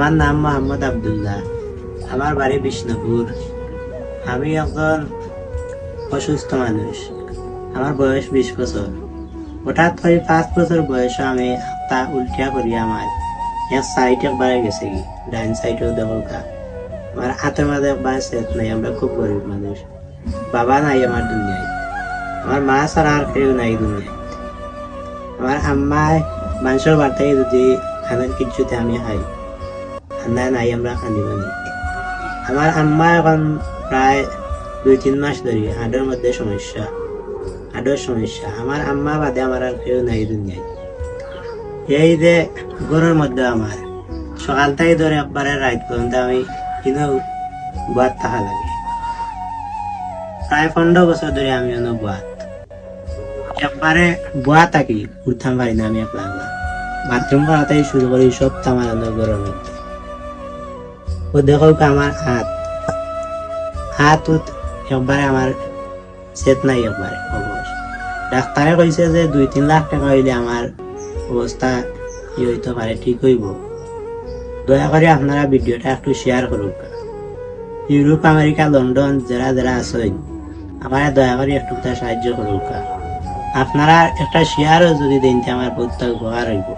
আমার নাম মোহাম্মদ আবদুল্লাহ। আমার বাড়ি বিষ্ণুপুর। আমি একজন অসুস্থ মানুষ। আমার বয়স বিশ বছর। হঠাৎ করে পাঁচ বছর বয়সে আমি তা উল্টিয়া করি আমার। এক সাইড একবারে গেছে কি? ডাইন সাইডেও দেখো কা আমার হাতের মাঝে একবার সেট নাই, আমরা খুব গরিব মানুষ। বাবা নাই আমার দুনিয়ায়। আমার মা ছাড়া আর কেউ নাই দুনিয়ায়। আমার আম্মায় মানুষের বার্তায় যদি খানের কিছুতে আমি খাই ঠান্ডা আমরা খানি পানি আমার আম্মা এখন প্রায় দুই, তিন মাস ধরে হাড়ের মধ্যে সমস্যা হাড়ের সমস্যা। আমার আম্মা বাদে আমার আর কেউ নাই দুনিয়ায়। এই যে ঘরের মধ্যে আমার, সকাল থেকে ধরে একবারে রাত পর্যন্ত আমি কিনেও বাদ থাকা লাগে। প্রায় পনেরো বছর ধরে আমি অন্য বাদ। একবারে বুয়া থাকি, উঠতাম পারি না আমি একলা বাথরুম করাতেই শুরু করি সব তামার ঘরের মধ্যে। ও দেখো আমার হাত হাত একবারে আমার সেট নাই একবারে অবশ্য ডাক্তারে কইছে যে দুই তিন লাখ টাকা হইলে আমার অবস্থা ই হইতে পারে ঠিক হইব দয়া করে আপনারা ভিডিওটা একটু শেয়ার করুক ইউরোপ আমেরিকা লন্ডন যারা যারা আছেন আমার দয়া করে একটু সাহায্য করুক আপনারা একটা শেয়ারও যদি দিন আমার বহুত উপকার হইব